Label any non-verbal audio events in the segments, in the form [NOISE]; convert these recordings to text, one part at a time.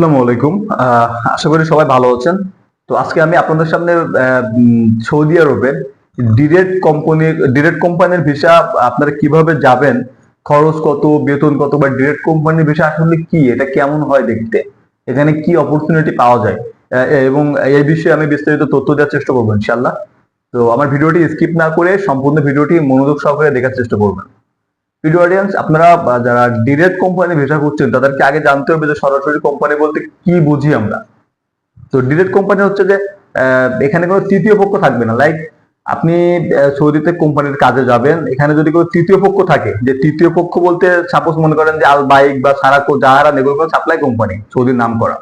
আসসালামু আলাইকুম। আশা করি সবাই ভালো আছেন। তো আজকে আমি আপনাদের সামনে সৌদি আরবের ডিরেক্ট কোম্পানির ডিরেক্ট কোম্পানির ভিসা আপনারা কীভাবে যাবেন, খরচ কত, বেতন কত বা ডিরেক্ট কোম্পানির ভিসা আসলে কি, এটা কেমন হয় দেখতে, এখানে কি অপরচুনিটি পাওয়া যায় এবং এই বিষয়ে আমি বিস্তারিত তথ্য দেওয়ার চেষ্টা করব ইনশাল্লাহ তো আমার ভিডিওটি স্কিপ না করে সম্পূর্ণ ভিডিওটি মনোযোগ সহকারে দেখার চেষ্টা করবেন। ভিডিও অডিয়েন্স আপনারা যারা ডিরেক্ট কোম্পানি ভিসা করছেন তাদেরকে আগে জানতে হবে যে সরাসরি কোম্পানি বলতে কি বুঝি আমরা। তো ডিরেক্ট কোম্পানি হচ্ছে যে এখানে কোনো তৃতীয় পক্ষ থাকবে না। লাইক আপনি সৌদিতে কোম্পানির কাজে যাবেন, এখানে যদি কোনো তৃতীয় পক্ষ থাকে, যে তৃতীয় পক্ষ বলতে সাপোজ মনে করেন যে আল বাইক বা সারাকো যাহারা এগুলো সাপ্লাই কোম্পানি সৌদির নাম করা।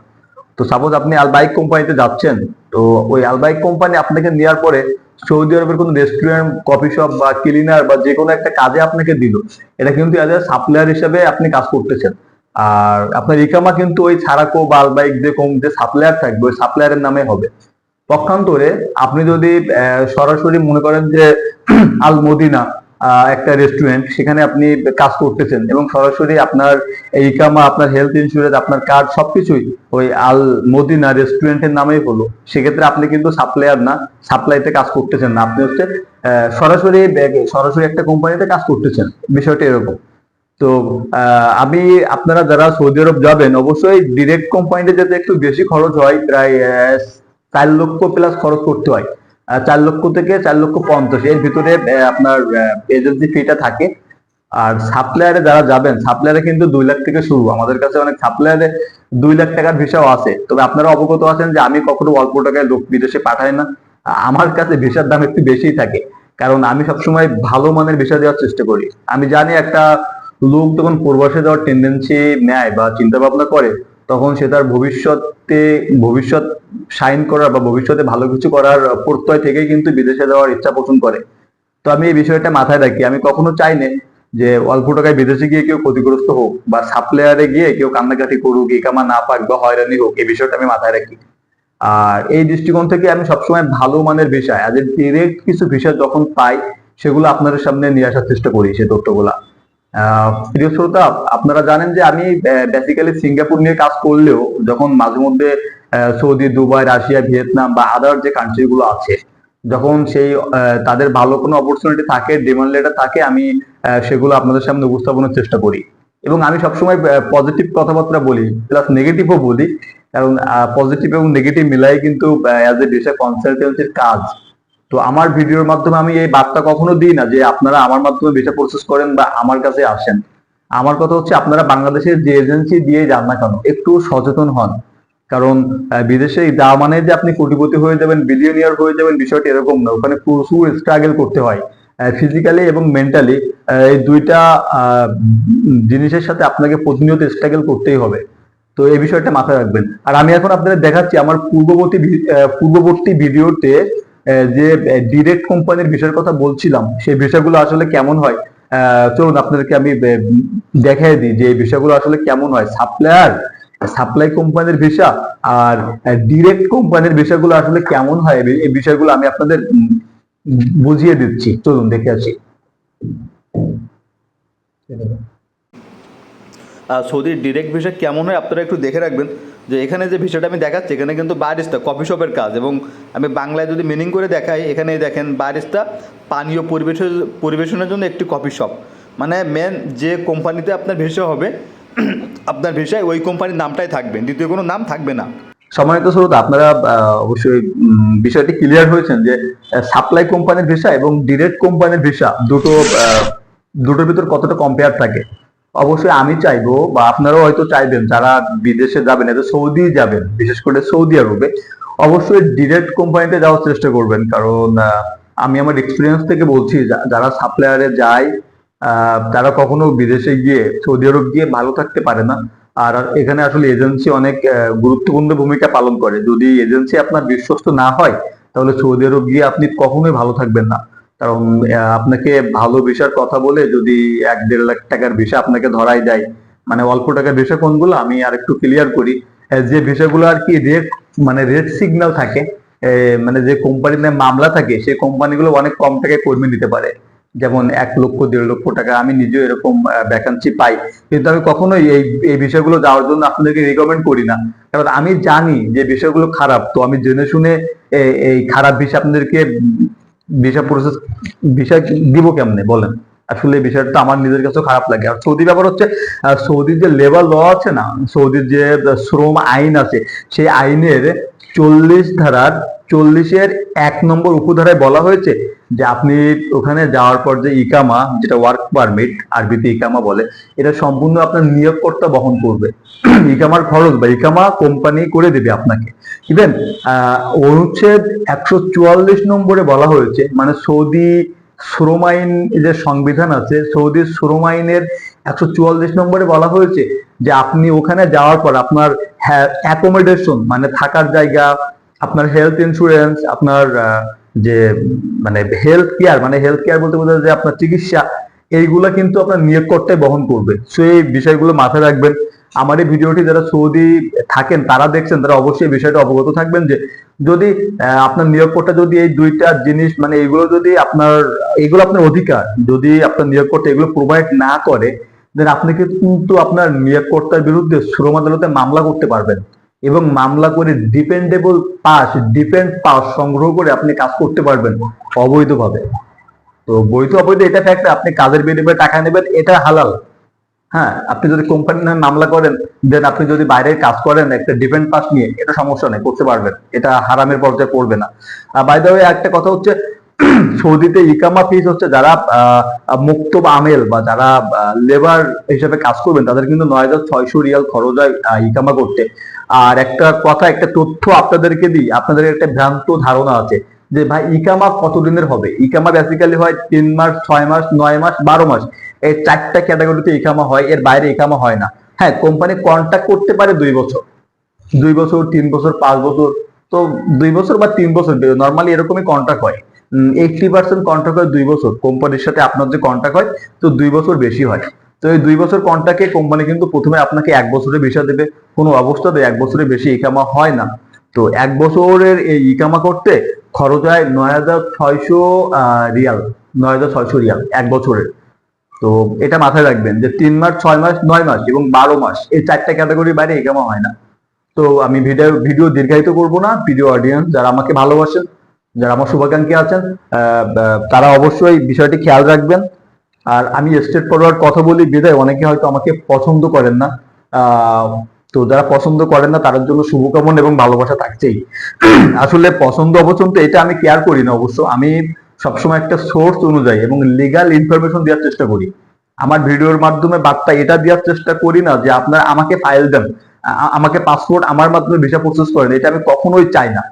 তো সাপোজ আপনি আল বাইক কোম্পানিতে যাচ্ছেন, তো ওই আল বাইক কোম্পানি আপনাকে নেওয়ার পরে সৌদি আরবের কোন রেস্টুরেন্ট কফি শপ বা ক্লিনার বা যে কোনো একটা কাজে আপনাকে দিল, এটা কিন্তু এজ সাপ্লায়ার হিসেবে আপনি কাজ করতেছেন। আর আপনার ইকামা কিন্তু ওই ছাড়াকো বা আলবাইক যে কম, যে সাপ্লায়ার থাকবে, ওই সাপ্লায়ারের নামে হবে। পক্ষান্তরে আপনি যদি সরাসরি মনে করেন যে [CLEARS THROAT] আল মদিনা একটা রেস্টুরেন্ট সেখানে আপনি কাজ করতেছেন এবং সরাসরি আপনার ইকামা আপনার হেলথ ইন্স্যুরেন্স আপনার কার্ড সবকিছুই ওই আল মদিনা রেস্টুরেন্টের নামেই হলো সেক্ষেত্রে আপনি কিন্তু সাপ্লায়ার না সাপ্লাইতে কাজ করতেছেন না। আপনি হচ্ছে সরাসরি সরাসরি একটা কোম্পানিতে কাজ করতেছেন। বিষয়টা এরকম। তো আমি, আপনারা যারা সৌদি আরব যাবেন, অবশ্যই ডিরেক্ট কোম্পানিতে যাতে একটু বেশি খরচ হয়, প্রায় চার লক্ষ প্লাস খরচ করতে হয়। চার লক্ষ থেকে চার লক্ষ পঞ্চাশ। এর ভিতরে আপনার এজেন্সি ফিটা থাকে। আর সাপ্লায়ারে যারা যাবেন সাপ্লায়ারে কিন্তু দুই লাখ থেকে শুরু। আমাদের কাছে অনেক সাপ্লায়ারে দুই লাখ টাকার ভিসাও আছে। তবে আপনারা অবগত আছেন যে আমি কখনো অল্প টাকায় লোক বিদেশে পাঠাই না। আমার কাছে ভিসার দাম একটু বেশিই থাকে। কারণ আমি সবসময় ভালো মানের ভিসা দেওয়ার চেষ্টা করি। আমি জানি একটা লোক যখন প্রবাসে যাওয়ার টেন্ডেন্সি নেয় বা চিন্তা ভাবনা করে তখন সে তার ভবিষ্যতে, ভবিষ্যৎ সাইন করার বা ভবিষ্যতে ভালো কিছু করার প্রত্যয় থেকেই কিন্তু বিদেশে যাওয়ার ইচ্ছা পোষণ করে। তো আমি এই বিষয়টা মাথায় রাখি। আমি কখনো চাই না যে অল্প টাকায় বিদেশে গিয়ে কেউ ক্ষতিগ্রস্ত হোক বা সাপ্লায়ারে গিয়ে কেউ কান্নাকাটি করুক ইকামা না পাক বা হয়রানি হোক, এই বিষয়টা আমি মাথায় রাখি। আর এই দৃষ্টিকোণ থেকে আমি সবসময় ভালো মানের বিষয় আজ ডিরেক্ট কিছু বিষয় যখন পাই, সেগুলো আপনাদের সামনে নিয়ে আসার চেষ্টা করি সে তথ্যগুলা। প্রিয় শ্রোতা, আপনারা জানেন যে আমি বেসিক্যালি সিঙ্গাপুর নিয়ে কাজ করলেও যখন মাঝে মধ্যে সৌদি, দুবাই, রাশিয়া, ভিয়েতনাম বা আদার যে কান্ট্রি গুলো আছে, যখন সেই তাদের ভালো কোনো অপরচুনিটি থাকে ডিমান্ড লেটার থাকে, আমি সেগুলো আপনাদের সামনে উপস্থাপনের চেষ্টা করি। এবং আমি সবসময় পজিটিভ কথাবার্তা বলি প্লাস নেগেটিভও বলি, কারণ পজিটিভ এবং নেগেটিভ মিলাই কিন্তু অ্যাজ এ ভিসা কনসালটেন্সির কাজ। তো আমার ভিডিওর মাধ্যমে আমি এই বার্তা কখনো দিই না যে আপনারা আমার মাধ্যমে ভিসা প্রসেস করেন বা আমার কাছে আসেন। আমার কথা হচ্ছে আপনারা বাংলাদেশের যে এজেন্সি দিয়ে যান না কেন, একটু সচেতন হন। কারণ বিদেশে যাওয়া মানে যে আপনি কোটিপতি হয়ে যাবেন বিলিয়নিয়ার হয়ে যাবেন, বিষয়টি এরকম না। ওখানে প্রচুর স্ট্রাগল করতে হয় ফিজিক্যালি এবং মেন্টালি এই দুইটা জিনিসের সাথে আপনাকে প্রতিনিয়ত স্ট্রাগল করতেই হবে। তো এই বিষয়টা মাথায় রাখবেন। আর আমি এখন আপনাদের দেখাচ্ছি আমার পূর্ববর্তী পূর্ববর্তী ভিডিওতে যে ডিরেক্ট কোম্পানির বিষয়ের কথা বলছিলাম, সেই বিষয়গুলো আসলে কেমন হয়? চলুন আপনাদেরকে আমি দেখাই দিই যে এই বিষয়গুলো আসলে কেমন হয়। সাপ্লায়ার সাপ্লাই কোম্পানির ভিসা আর ডিরেক্ট কোম্পানির বিষয়গুলো আসলে কেমন হয়, এই- বিষয়গুলো আমি আপনাদের বুঝিয়ে দিচ্ছি। চলুন, দেখে আসি। সৌদির ডিরেক্ট ভিসা কেমন হয়, আপনারা একটু দেখে রাখবেন। যে এখানে যে ভিসাটা আমি দেখাচ্ছি, এখানে কিন্তু বারিস্তা কফি শপের কাজ এবং আমি বাংলায় যদি মিনিং করে দেখাই এখানে দেখেন বারিস্তা পানীয় পরিবেশন, পরিবেশনের জন্য একটি কফি শপ মানে মেন যে কোম্পানিতে আপনার ভিসা হবে, [CLEARS THROAT] আপনার ভিসায় ওই কোম্পানির নামটাই থাকবে, দ্বিতীয় কোনো নাম থাকবে না। সম্মানিত শ্রোতা আপনারা অবশ্যই বিষয়টি ক্লিয়ার হয়েছেন যে সাপ্লাই কোম্পানির ভিসা এবং ডিরেক্ট কোম্পানির ভিসা দুটো দুটোর ভিতর কতটা কম্পেয়ার থাকে। অবশ্যই আমি চাইব, বা আপনারাও হয়তো চাইবেন, যারা বিদেশে যাবেন এতে সৌদি যাবেন, বিশেষ করে সৌদি আরবে, অবশ্যই ডিরেক্ট কোম্পানিতে যাওয়ার চেষ্টা করবেন। কারণ আমি আমার এক্সপিরিয়েন্স থেকে বলছি যারা সাপ্লায়ারে যায় তারা কখনো বিদেশে গিয়ে, সৌদি আরব গিয়ে ভালো থাকতে পারে না। আর এখানে আসলে এজেন্সি অনেক গুরুত্বপূর্ণ ভূমিকা পালন করে। যদি এজেন্সি আপনার বিশ্বস্ত না হয়, তাহলে সৌদি আরব গিয়ে আপনি কখনোই ভালো থাকবেন না। কারণ আপনাকে ভালো ভিসার কথা বলে যদি এক দেড় লাখ টাকার ভিসা আপনাকে ধরাই দেয় মানে অল্প টাকার ভিসা কোনগুলো আমি আর একটু ক্লিয়ার করি যে ভিসাগুলো আর কি রেড মানে রেড সিগন্যাল থাকে মানে যে কোম্পানির মামলা থাকে, সেই কোম্পানিগুলো অনেক কম টাকায় কর্মী নিতে পারে। যেমন এক লক্ষ, দেড় লক্ষ টাকা, আমি নিজেও এরকম ভ্যাকান্সি পাই। কিন্তু আমি কখনোই এই এই বিষয়গুলো যাওয়ার জন্য আপনাদেরকে রিকমেন্ড করি না। কারণ আমি জানি যে বিষয়গুলো খারাপ, তো আমি জেনে শুনে এই খারাপ বিষয় আপনাদেরকে ভিসা প্রসেস ভিসা দিব কেমনে? বলেন। আসলে বিষয়টা আমার নিজের কাছে খারাপ লাগে। আর সৌদি ব্যাপার হচ্ছে সৌদির যে লেবার ল আছে না, সৌদির যে শ্রম আইন আছে, সেই আইনের চল্লিশ ধারার, চল্লিশের এক নম্বর উপধারায় বলা হয়েছে যে আপনি ওখানে যাওয়ার পর যে ইকামা, যেটা ওয়ার্ক পারমিট আরবিতে ইকামা বলে, এটা সম্পূর্ণ আপনার নিয়োগকর্তা বহন করবে। ইকামার খরচ বা ইকামা কোম্পানি করে দেবে আপনাকে। ইভেন অনুচ্ছেদ একশো চুয়াল্লিশ নম্বরে বলা হয়েছে মানে সৌদি শ্রম আইন যে সংবিধান আছে, সৌদি শ্রম আইনের একশো চুয়াল্লিশ নম্বরে বলা হয়েছে যে আপনি ওখানে যাওয়ার পর আপনার অ্যাকোমোডেশন মানে থাকার জায়গা, আপনার হেলথ ইন্স্যুরেন্স আপনার যে মানে হেলথ কেয়ার মানে হেলথ কেয়ার বলতে বোঝায় যে আপনার চিকিৎসা, এইগুলা কিন্তু আপনার নিয়োগকর্তাই বহন করবে। সো এই বিষয়গুলো মাথায় রাখবেন। আমার এই ভিডিওটি যারা সৌদি থাকেন, তারা দেখছেন, তারা অবশ্যই বিষয়টা অবগত থাকবেন যে, যদি আপনার নিয়োগকর্তা যদি এই দুইটা জিনিস মানে এগুলো যদি আপনার এগুলো আপনার অধিকার, যদি আপনার নিয়োগকর্তা এগুলো প্রোভাইড না করে দেন আপনি কিন্তু আপনার নিয়োগকর্তার বিরুদ্ধে শ্রম আদালতে মামলা করতে পারবেন। এবং মামলা করে ডিপেন্ডেবল পাস ডিপেন্ড পাস সংগ্রহ করে আপনি কাজ করতে পারবেন অবৈধভাবে। তো বৈধ অবৈধ এটা ফ্যাক্ট আপনি কাজের বিনিময়ে টাকা নেবেন, এটা হালাল। হ্যাঁ আপনি যদি কোম্পানির নামে মামলা করেন দেন আপনি যদি বাইরে কাজ করেন, একটা ডিপেন্ড পাস নিয়ে, এটা সমস্যা নেই, করতে পারবেন। এটা হারামের পর্যায়ে পড়বে না। বাই দ্য একটা কথা হচ্ছে, [CLEARS THROAT] সৌদিতে ইকামা ফিস হচ্ছে যারা মুক্ত বা আমেল বা যারা লেবার হিসেবে কাজ করবেন, তাদের কিন্তু নয় হাজার ছয়শো রিয়াল খরচ হয় ইকামা করতে। আর একটা কথা, একটা তথ্য আপনাদেরকে দিই, আপনাদের একটা ভ্রান্ত ধারণা আছে যে ভাই, ইকামা কতদিনের হবে? ইকামা বেসিক্যালি হয় তিন মাস, ছয় মাস, নয় মাস, বারো মাস। এই চারটা ক্যাটাগরিতে ইকামা হয়, এর বাইরে ইকামা হয় না। হ্যাঁ কোম্পানি কন্ট্যাক্ট করতে পারে দুই বছর। দুই বছর, তিন বছর, পাঁচ বছর। তো দুই বছর বা তিন বছর নর্মালি এরকমই কন্ট্রাক্ট হয়। এইটটি পার্সেন্ট কন্ট্রাক্ট হয় দুই বছর। কোম্পানির সাথে আপনার যে কন্ট্রাক্ট হয়, তো দুই বছর বেশি হয়। তো এই দুই বছর কন্ট্রাক্টে কোম্পানি কিন্তু প্রথমে আপনাকে এক বছরের ভিসা দেবে। কোনো অবস্থাতে এক বছরের বেশি ইকামা হয় না। তো এক বছরের এই ইকামা করতে খরচ হয় নয় হাজার ছয়শো রিয়াল। নয় হাজার ছয়শো রিয়াল এক বছরের। তো এটা মাথায় রাখবেন যে তিন মাস, ছয় মাস, নয় মাস এবং বারো মাস এই চারটা ক্যাটাগরির বাইরে ইকামা হয় না। তো আমি ভিডিও ভিডিও দীর্ঘায়িত করব না। ভিডিও অডিয়েন্স যারা আমাকে ভালোবাসেন, যারা আমার শুভাকাঙ্ক্ষী আছেন তারা অবশ্যই বিষয়টি খেয়াল রাখবেন। আর আমি স্টেট ফরওয়ার্ড কথা বলি, বিদায়। অনেকে হয়তো আমাকে পছন্দ করেন না। তো যারা পছন্দ করেন না, তাদের জন্য শুভকামনা এবং ভালোবাসা থাকছেই। আসলে পছন্দ অপছন্দ এটা আমি কেয়ার করি না অবশ্য। আমি সবসময় একটা সোর্স অনুযায়ী এবং লিগাল ইনফরমেশন দেওয়ার চেষ্টা করি। আমার ভিডিওর মাধ্যমে বার্তা এটা দেওয়ার চেষ্টা করি না যে আপনার আমাকে ফাইল দেন। আমাকে পাসপোর্ট আমার মাধ্যমে ভিসা প্রসেস করেন, এটা আমি কখনোই চাই না।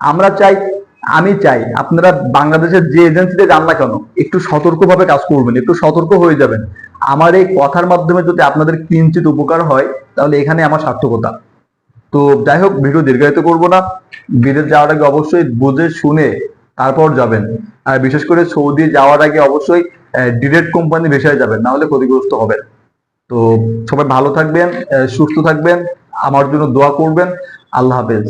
আমরা চাই আমি চাই আপনারা বাংলাদেশের যে এজেন্সিতে যান না কেন, একটু সতর্কভাবে কাজ করবেন, একটু সতর্ক হয়ে যাবেন। আমার এই কথার মাধ্যমে যদি আপনাদের কিঞ্চিত উপকার হয়, তাহলে এখানে আমার সার্থকতা। তো যাই হোক, ভিডিও দীর্ঘায়িত করব না। বিদেশ যাওয়ার আগে অবশ্যই বুঝে শুনে তারপর যাবেন। আর বিশেষ করে সৌদি যাওয়ার আগে অবশ্যই ডিরেক্ট কোম্পানি ভিসায় যাবেন না হলে ক্ষতিগ্রস্ত হবেন। তো সবাই ভালো থাকবেন সুস্থ থাকবেন, আমার জন্য দোয়া করবেন। আল্লাহ হাফেজ।